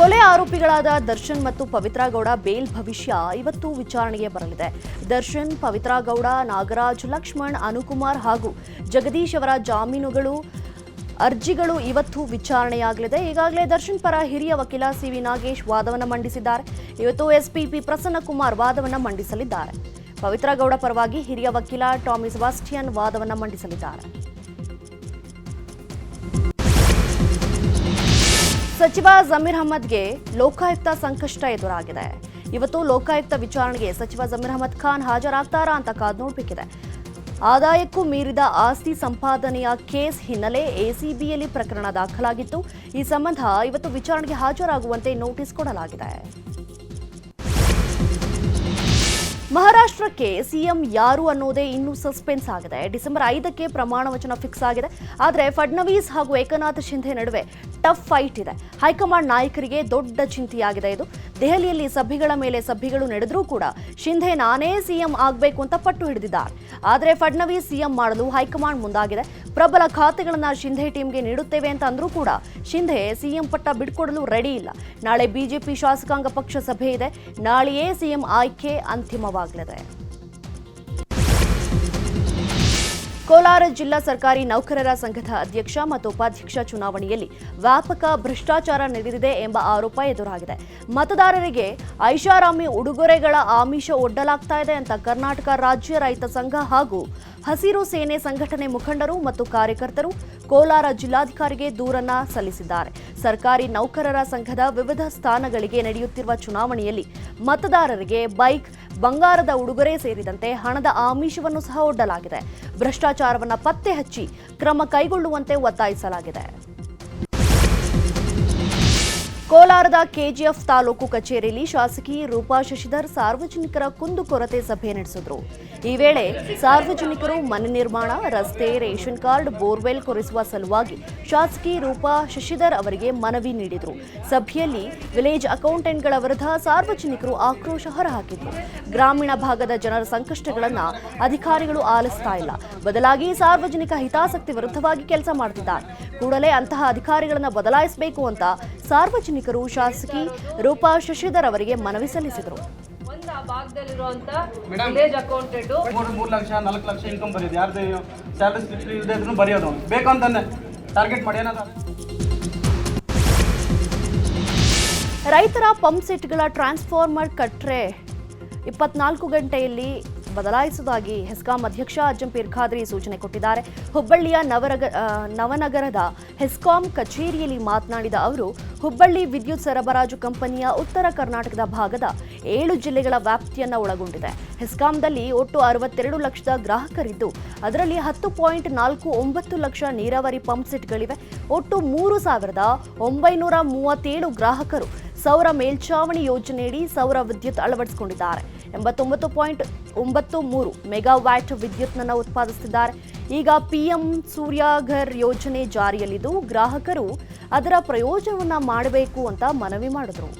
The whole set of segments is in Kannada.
ಕೊಲೆ ಆರೋಪಿಗಳಾದ ದರ್ಶನ್ ಮತ್ತು ಪವಿತ್ರ ಗೌಡ ಬೇಲ್ ಭವಿಷ್ಯ ಇವತ್ತು ವಿಚಾರಣೆಗೆ ಬರಲಿದೆ. ದರ್ಶನ್ ಪವಿತ್ರ ಗೌಡ ನಾಗರಾಜ್, ಲಕ್ಷ್ಮಣ್, ಅನುಕುಮಾರ್ ಹಾಗೂ ಜಗದೀಶ್ ಅವರ ಜಾಮೀನುಗಳು, ಅರ್ಜಿಗಳು ಇವತ್ತು ವಿಚಾರಣೆಯಾಗಲಿದೆ. ಈಗಾಗಲೇ ದರ್ಶನ್ ಪರ ಹಿರಿಯ ವಕೀಲ ಸಿವಿ ನಾಗೇಶ್ ವಾದವನ್ನು ಮಂಡಿಸಿದ್ದಾರೆ. ಇವತ್ತು ಎಸ್ಪಿಪಿ ಪ್ರಸನ್ನಕುಮಾರ್ ವಾದವನ್ನು ಮಂಡಿಸಲಿದ್ದಾರೆ. ಪವಿತ್ರ ಗೌಡ ಪರವಾಗಿ ಹಿರಿಯ ವಕೀಲ ಟಾಮಿ ಸೆಬಾಸ್ಟಿಯನ್ ವಾದವನ್ನು ಮಂಡಿಸಲಿದ್ದಾರೆ. ಸಚಿವ ಜಮೀರ್ ಅಹಮದ್ಗೆ ಲೋಕಾಯುಕ್ತ ಸಂಕಷ್ಟ ಎದುರಾಗಿದೆ. ಇವತ್ತು ಲೋಕಾಯುಕ್ತ ವಿಚಾರಣೆಗೆ ಸಚಿವ ಜಮೀರ್ ಅಹಮದ್ ಖಾನ್ ಹಾಜರಾಗ್ತಾರಾ ಅಂತ ಕಾದು ನೋಡಬೇಕಿದೆ. ಆದಾಯಕ್ಕೂ ಮೀರಿದ ಆಸ್ತಿ ಸಂಪಾದನೆಯ ಕೇಸ್ ಹಿನ್ನೆಲೆ ಎಸಿಬಿಯಲ್ಲಿ ಪ್ರಕರಣ ದಾಖಲಾಗಿತ್ತು. ಈ ಸಂಬಂಧ ಇವತ್ತು ವಿಚಾರಣೆಗೆ ಹಾಜರಾಗುವಂತೆ ನೋಟಿಸ್ ಕೊಡಲಾಗಿದೆ. ಮಹಾರಾಷ್ಟ್ರಕ್ಕೆ ಸಿಎಂ ಯಾರು ಅನ್ನೋದೇ ಇನ್ನೂ ಸಸ್ಪೆನ್ಸ್ ಆಗಿದೆ. ಡಿಸೆಂಬರ್ ಐದಕ್ಕೆ ಪ್ರಮಾಣ ವಚನ ಫಿಕ್ಸ್ ಆಗಿದೆ. ಆದರೆ ಫಡ್ನವೀಸ್ ಹಾಗೂ ಏಕನಾಥ್ ಶಿಂಧೆ ನಡುವೆ ಟಫ್ ಫೈಟ್ ಇದೆ. ಹೈಕಮಾಂಡ್ ನಾಯಕರಿಗೆ ದೊಡ್ಡ ಚಿಂತೆಯಾಗಿದೆ ಇದು. ದೆಹಲಿಯಲ್ಲಿ ಸಭೆಗಳ ಮೇಲೆ ಸಭೆಗಳು ನಡೆದರೂ ಕೂಡ ಶಿಂಧೆ ನಾನೇ ಸಿಎಂ ಆಗಬೇಕು ಅಂತ ಪಟ್ಟು ಹಿಡಿದಿದ್ದಾರೆ. ಆದರೆ ಫಡ್ನವೀಸ್ ಸಿಎಂ ಮಾಡಲು ಹೈಕಮಾಂಡ್ ಮುಂದಾಗಿದೆ. ಪ್ರಬಲ ಖಾತೆಗಳನ್ನು ಶಿಂಧೆ ಟೀಮ್ಗೆ ನೀಡುತ್ತೇವೆ ಅಂತ ಅಂದರೂ ಕೂಡ ಶಿಂಧೆ ಸಿಎಂ ಪಟ್ಟ ಬಿಡ್ಕೊಡಲು ರೆಡಿ ಇಲ್ಲ. ನಾಳೆ ಬಿಜೆಪಿ ಶಾಸಕಾಂಗ ಪಕ್ಷ ಸಭೆ ಇದೆ. ನಾಳೆಯೇ ಸಿಎಂ ಆಯ್ಕೆ ಅಂತಿಮವಾಗಲಿದೆ ಕೋಲಾರ ಜಿಲ್ಲಾ ಸರ್ಕಾರಿ ನೌಕರರ ಸಂಘದ ಅಧ್ಯಕ್ಷ ಮತ್ತು ಉಪಾಧ್ಯಕ್ಷ ಚುನಾವಣೆಯಲ್ಲಿ ವ್ಯಾಪಕ ಭ್ರಷ್ಟಾಚಾರ ನಡೆದಿದೆ ಎಂಬ ಆರೋಪ ಎದುರಾಗಿದೆ. ಮತದಾರರಿಗೆ ಐಷಾರಾಮಿ ಉಡುಗೊರೆಗಳ ಆಮಿಷ ಒಡ್ಡಲಾಗ್ತಾ ಇದೆ ಅಂತ ಕರ್ನಾಟಕ ರಾಜ್ಯ ರೈತ ಸಂಘ ಹಾಗೂ ಹಸಿರು ಸೇನೆ ಸಂಘಟನೆ ಮುಖಂಡರು ಮತ್ತು ಕಾರ್ಯಕರ್ತರು ಕೋಲಾರ ಜಿಲ್ಲಾಧಿಕಾರಿಗೆ ದೂರನ್ನ ಸಲ್ಲಿಸಿದ್ದಾರೆ. ಸರ್ಕಾರಿ ನೌಕರರ ಸಂಘದ ವಿವಿಧ ಸ್ಥಾನಗಳಿಗೆ ನಡೆಯುತ್ತಿರುವ ಚುನಾವಣೆಯಲ್ಲಿ ಮತದಾರರಿಗೆ ಬೈಕ್, ಬಂಗಾರದ ಉಡುಗೊರೆ ಸೇರಿದಂತೆ ಹಣದ ಆಮಿಷವನ್ನು ಸಹ ಒಡ್ಡಲಾಗಿದೆ. ಭ್ರಷ್ಟಾಚಾರವನ್ನು ಪತ್ತೆ ಹಚ್ಚಿ ಕ್ರಮ ಕೈಗೊಳ್ಳುವಂತೆ ಒತ್ತಾಯಿಸಲಾಗಿದೆ. ಕೋಲಾರದ ಕೆಜಿಎಫ್ ತಾಲೂಕು ಕಚೇರಿಯಲ್ಲಿ ಶಾಸಕಿ ರೂಪಾ ಶಶಿಧರ್ ಸಾರ್ವಜನಿಕರ ಕುಂದುಕೊರತೆ ಸಭೆ ನಡೆಸಿದರು. ಈ ವೇಳೆ ಸಾರ್ವಜನಿಕರು ಮನೆ ನಿರ್ಮಾಣ, ರಸ್ತೆ, ರೇಷನ್ ಕಾರ್ಡ್, ಬೋರ್ವೆಲ್ ಕೊರೆಸುವ ಸಲುವಾಗಿ ಶಾಸಕಿ ರೂಪಾ ಶಶಿಧರ್ ಅವರಿಗೆ ಮನವಿ ನೀಡಿದರು. ಸಭೆಯಲ್ಲಿ ವಿಲೇಜ್ ಅಕೌಂಟೆಂಟ್ಗಳ ವಿರುದ್ಧ ಸಾರ್ವಜನಿಕರು ಆಕ್ರೋಶ ಹೊರಹಾಕಿದರು. ಗ್ರಾಮೀಣ ಭಾಗದ ಜನರ ಸಂಕಷ್ಟಗಳನ್ನು ಅಧಿಕಾರಿಗಳು ಆಲಿಸ್ತಾ ಇಲ್ಲ. ಬದಲಾಗಿ ಸಾರ್ವಜನಿಕ ಹಿತಾಸಕ್ತಿ ವಿರುದ್ಧವಾಗಿ ಕೆಲಸ ಮಾಡುತ್ತಿದ್ದಾರೆ. ಕೂಡಲೇ ಅಂತಹ ಅಧಿಕಾರಿಗಳನ್ನು ಬದಲಾಯಿಸಬೇಕು ಅಂತ ಸಾರ್ವಜನಿಕರು ಶಾಸಕಿ ರೂಪಾ ಶಶಿಧರ್ ಅವರಿಗೆ ಮನವಿ ಸಲ್ಲಿಸಿದರು. ಒಂದು ಆ ಭಾಗದಲ್ಲಿರುವಂತ ವಿಲೇಜ್ ಅಕೌಂಟೆಂಟ್ ಮೂರು ಮೂರು ಲಕ್ಷ ನಾಲ್ಕು ಲಕ್ಷ ಇನ್ಕಮ್ ಬರೆಯೋದು ಯಾರ್ದು ಸ್ಯಾಲರಿ ಸ್ಲಿಪ್ ಇಲ್ಲದೆ ಇದ್ರೂ ಬರೆಯೋದು. ಅವ್ನು ಬೇಕಂತಾನೆ ಟಾರ್ಗೆಟ್ ಮಾಡಿ ಏನಾದ್ರು ರೈತರ ಪಂಪ್ ಸೆಟ್ಗಳ ಟ್ರಾನ್ಸ್ಫಾರ್ಮರ್ ಕಟ್ಟರೆ ಇಪ್ಪತ್ನಾಲ್ಕು ಗಂಟೆಯಲ್ಲಿ ಬದಲಾಯಿಸುವುದಾಗಿ ಹೆಸ್ಕಾಂ ಅಧ್ಯಕ್ಷ ಅಜ್ಜಂಪೀರ್ ಖಾದ್ರಿ ಸೂಚನೆ ಕೊಟ್ಟಿದ್ದಾರೆ. ಹುಬ್ಬಳ್ಳಿಯ ನವರಗ ನವನಗರದ ಹೆಸ್ಕಾಂ ಕಚೇರಿಯಲ್ಲಿ ಮಾತನಾಡಿದ ಅವರು, ಹುಬ್ಬಳ್ಳಿ ವಿದ್ಯುತ್ ಸರಬರಾಜು ಕಂಪನಿಯ ಉತ್ತರ ಕರ್ನಾಟಕದ ಭಾಗದ ಏಳು ಜಿಲ್ಲೆಗಳ ವ್ಯಾಪ್ತಿಯನ್ನು ಒಳಗೊಂಡಿದೆ. ಹೆಸ್ಕಾಂದಲ್ಲಿ ಒಟ್ಟು ಅರವತ್ತೆರಡು ಲಕ್ಷದ ಗ್ರಾಹಕರಿದ್ದು, ಅದರಲ್ಲಿ ಹತ್ತು ಪಾಯಿಂಟ್ ನಾಲ್ಕು ಒಂಬತ್ತು ಲಕ್ಷ ನೀರಾವರಿ ಪಂಪ್ ಸೆಟ್ಗಳಿವೆ. ಒಟ್ಟು ಮೂರು ಸಾವಿರದ ಒಂಬೈನೂರ ಮೂವತ್ತೇಳು ಗ್ರಾಹಕರು ಸೌರ ಮೇಲ್ಛಾವಣಿ ಯೋಜನೆಯಡಿ ಸೌರ ವಿದ್ಯುತ್ ಅಳವಡಿಸಿಕೊಂಡಿದ್ದಾರೆ. ಎಂಬತ್ತೊಂಬತ್ತು ಪಾಯಿಂಟ್ ಒಂಬತ್ತು ಮೂರು ಮೆಗಾವ್ಯಾಟ್ ವಿದ್ಯುತ್ನನ್ನು ಉತ್ಪಾದಿಸುತ್ತಿದ್ದಾರೆ ಈಗ ಪಿಎಂ ಸೂರ್ಯಾಘರ್ ಯೋಜನೆ ಜಾರಿಯಲ್ಲಿದ್ದು ಗ್ರಾಹಕರು ಅದರ ಪ್ರಯೋಜನವನ್ನು ಮಾಡಬೇಕು ಅಂತ ಮನವಿ ಮಾಡಿದರು.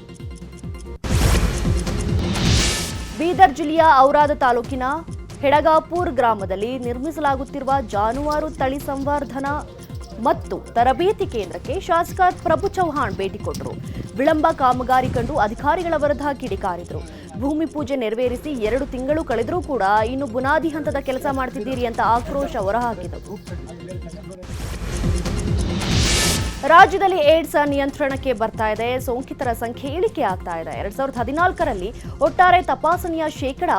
ಬೀದರ್ ಜಿಲ್ಲೆಯ ಔರಾದ ತಾಲೂಕಿನ ಹೆಡಗಾಪುರ್ ಗ್ರಾಮದಲ್ಲಿ ನಿರ್ಮಿಸಲಾಗುತ್ತಿರುವ ಜಾನುವಾರು ತಳಿ ಸಂವರ್ಧನಾ ಮತ್ತು ತರಬೇತಿ ಕೇಂದ್ರಕ್ಕೆ ಶಾಸಕ ಪ್ರಭು ಚೌಹಾಣ್ ಭೇಟಿ ಕೊಟ್ಟರು ವಿಳಂಬ ಕಾಮಗಾರಿ ಕಂಡು ಅಧಿಕಾರಿಗಳ ವಿರುದ್ಧ ಕಿಡಿಕಾರಿದ್ರು ಭೂಮಿ ಪೂಜೆ ನೆರವೇರಿಸಿ ಎರಡು ತಿಂಗಳು ಕಳೆದರೂ ಕೂಡ ಇನ್ನು ಬುನಾದಿ ಹಂತದ ಕೆಲಸ ಮಾಡ್ತಿದ್ದೀರಿ ಅಂತ ಆಕ್ರೋಶ ಹೊರಹಾಕಿದರು ರಾಜ್ಯದಲ್ಲಿ ಏಡ್ಸ್ ನಿಯಂತ್ರಣಕ್ಕೆ ಬರ್ತಾ ಇದೆ. ಸೋಂಕಿತರ ಸಂಖ್ಯೆ ಇಳಿಕೆ ಆಗ್ತಾ ಇದೆ. ಎರಡ್ ಸಾವಿರದ ಹದಿನಾಲ್ಕರಲ್ಲಿ ಒಟ್ಟಾರೆ ತಪಾಸಣೆಯ ಶೇಕಡ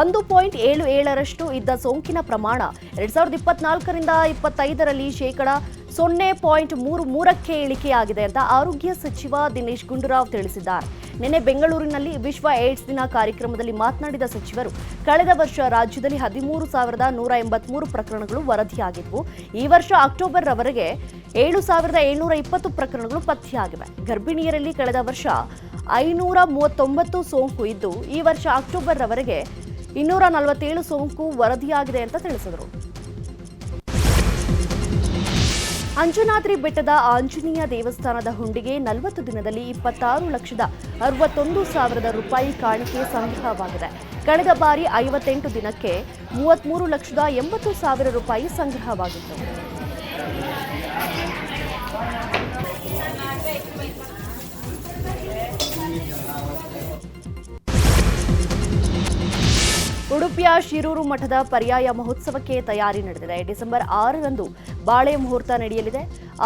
ಒಂದು ಪಾಯಿಂಟ್ ಏಳು ಏಳರಷ್ಟು ಇದ್ದ ಸೋಂಕಿನ ಪ್ರಮಾಣ ಎರಡ್ ಸಾವಿರದ ಇಪ್ಪತ್ನಾಲ್ಕರಿಂದ ಇಪ್ಪತ್ತೈದರಲ್ಲಿ ಶೇಕಡ ಸೊನ್ನೆ ಪಾಯಿಂಟ್ ಮೂರು ಮೂರಕ್ಕೆ ಇಳಿಕೆಯಾಗಿದೆ ಅಂತ ಆರೋಗ್ಯ ಸಚಿವ ದಿನೇಶ್ ಗುಂಡೂರಾವ್ ತಿಳಿಸಿದ್ದಾರೆ. ನಿನ್ನೆ ಬೆಂಗಳೂರಿನಲ್ಲಿ ವಿಶ್ವ ಏಡ್ಸ್ ದಿನ ಕಾರ್ಯಕ್ರಮದಲ್ಲಿ ಮಾತನಾಡಿದ ಸಚಿವರು, ಕಳೆದ ವರ್ಷ ರಾಜ್ಯದಲ್ಲಿ ಹದಿಮೂರು ಸಾವಿರದ ನೂರ ಎಂಬತ್ಮೂರು ಪ್ರಕರಣಗಳು ವರದಿಯಾಗಿದ್ವು ಈ ವರ್ಷ ಅಕ್ಟೋಬರ್ ರವರೆಗೆ ಏಳು ಸಾವಿರದ ಏಳ್ನೂರ ಇಪ್ಪತ್ತು ಪ್ರಕರಣಗಳು ಪತ್ತೆಯಾಗಿವೆ. ಗರ್ಭಿಣಿಯರಲ್ಲಿ ಕಳೆದ ವರ್ಷ ಐನೂರ ಮೂವತ್ತೊಂಬತ್ತು ಸೋಂಕು ಇದ್ದು, ಈ ವರ್ಷ ಅಕ್ಟೋಬರ್ವರೆಗೆ ಇನ್ನೂರ ನಲವತ್ತೇಳು ಸೋಂಕು ವರದಿಯಾಗಿದೆ ಅಂತ ತಿಳಿಸಿದರು. ಅಂಜನಾದ್ರಿ ಬೆಟ್ಟದ ಆಂಜನೇಯ ದೇವಸ್ಥಾನದ ಹುಂಡಿಗೆ ನಲವತ್ತು ದಿನದಲ್ಲಿ ಇಪ್ಪತ್ತಾರು ಲಕ್ಷದ ಅರವತ್ತೊಂದು ಸಾವಿರದ ರೂಪಾಯಿ ಕಾಣಿಕೆ ಸಂಗ್ರಹವಾಗಿದೆ. ಕಳೆದ ಬಾರಿ ಐವತ್ತೆಂಟು ದಿನಕ್ಕೆ ಮೂವತ್ತ್ಮೂರು ಲಕ್ಷದ ಎಂಬತ್ತು ಸಾವಿರ ರೂಪಾಯಿ ಸಂಗ್ರಹವಾಗಿತ್ತು. ಉಡುಪಿಯ ಶಿರೂರು ಮಠದ ಪರ್ಯಾಯ ಮಹೋತ್ಸವಕ್ಕೆ ತಯಾರಿ ನಡೆದಿದೆ. ಡಿಸೆಂಬರ್ ಆರರಂದು ಬಾಳೆ ಮುಹೂರ್ತ ನಡೆಯಲಿದೆ.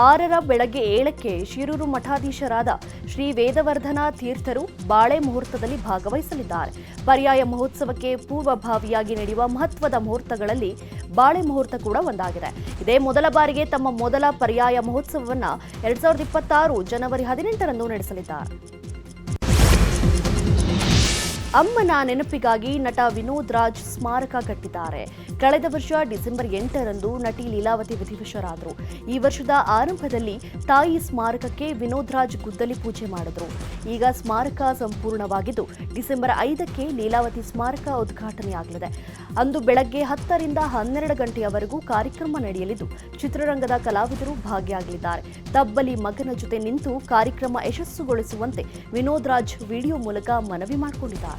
ಆರರ ಬೆಳಗ್ಗೆ ಏಳಕ್ಕೆ ಶಿರೂರು ಮಠಾಧೀಶರಾದ ಶ್ರೀ ವೇದವರ್ಧನ ತೀರ್ಥರು ಬಾಳೆ ಮುಹೂರ್ತದಲ್ಲಿ ಭಾಗವಹಿಸಲಿದ್ದಾರೆ. ಪರ್ಯಾಯ ಮಹೋತ್ಸವಕ್ಕೆ ಪೂರ್ವಭಾವಿಯಾಗಿ ನಡೆಯುವ ಮಹತ್ವದ ಮುಹೂರ್ತಗಳಲ್ಲಿ ಬಾಳೆ ಮುಹೂರ್ತ ಕೂಡ ಒಂದಾಗಿದೆ. ಇದೇ ಮೊದಲ ಬಾರಿಗೆ ತಮ್ಮ ಮೊದಲ ಪರ್ಯಾಯ ಮಹೋತ್ಸವವನ್ನು ಎರಡ್ ಸಾವಿರದ ಇಪ್ಪತ್ತಾರು ಜನವರಿ ಹದಿನೆಂಟರಂದು ನಡೆಸಲಿದ್ದಾರೆ. ಅಮ್ಮನ ನೆನಪಿಗಾಗಿ ನಟ ವಿನೋದ್ ರಾಜ್ ಸ್ಮಾರಕ ಕಟ್ಟಿದ್ದಾರೆ. ಕಳೆದ ವರ್ಷ ಡಿಸೆಂಬರ್ ಎಂಟರಂದು ನಟಿ ಲೀಲಾವತಿ ವಿಧಿವಶರಾದರು. ಈ ವರ್ಷದ ಆರಂಭದಲ್ಲಿ ತಾಯಿ ಸ್ಮಾರಕಕ್ಕೆ ವಿನೋದ್ ರಾಜ್ ಗುದ್ದಲಿ ಪೂಜೆ ಮಾಡಿದರು. ಈಗ ಸ್ಮಾರಕ ಸಂಪೂರ್ಣವಾಗಿದ್ದು, ಡಿಸೆಂಬರ್ ಐದಕ್ಕೆ ಲೀಲಾವತಿ ಸ್ಮಾರಕ ಉದ್ಘಾಟನೆಯಾಗಲಿದೆ. ಅಂದು ಬೆಳಗ್ಗೆ ಹತ್ತರಿಂದ ಹನ್ನೆರಡು ಗಂಟೆಯವರೆಗೂ ಕಾರ್ಯಕ್ರಮ ನಡೆಯಲಿದ್ದು, ಚಿತ್ರರಂಗದ ಕಲಾವಿದರು ಭಾಗಿಯಾಗಲಿದ್ದಾರೆ. ತಬ್ಬಲಿ ಮಗನ ಜೊತೆ ನಿಂತು ಕಾರ್ಯಕ್ರಮ ಯಶಸ್ಸುಗೊಳಿಸುವಂತೆ ವಿನೋದ್ ರಾಜ್ ವಿಡಿಯೋ ಮೂಲಕ ಮನವಿ ಮಾಡಿಕೊಂಡಿದ್ದಾರೆ.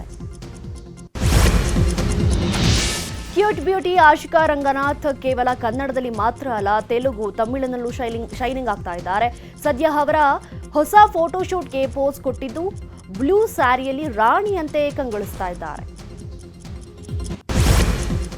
ಕ್ಯೂಟ್ ಬ್ಯೂಟಿ ಆಶಿಕಾ ರಂಗನಾಥ್ ಕೇವಲ ಕನ್ನಡದಲ್ಲಿ ಮಾತ್ರ ಅಲ್ಲ, ತೆಲುಗು, ತಮಿಳಿನಲ್ಲೂ ಶೈಲಿಂಗ್, ಶೈನಿಂಗ್ ಆಗ್ತಾ ಇದ್ದಾರೆ. ಸದ್ಯ ಅವರ ಹೊಸ ಫೋಟೋಶೂಟ್ಗೆ ಪೋಸ್ ಕೊಟ್ಟಿದ್ದು ಬ್ಲೂ ಸ್ಯಾರಿಯಲ್ಲಿ ರಾಣಿಯಂತೆ ಕಂಗೊಳಿಸ್ತಾ ಇದ್ದಾರೆ.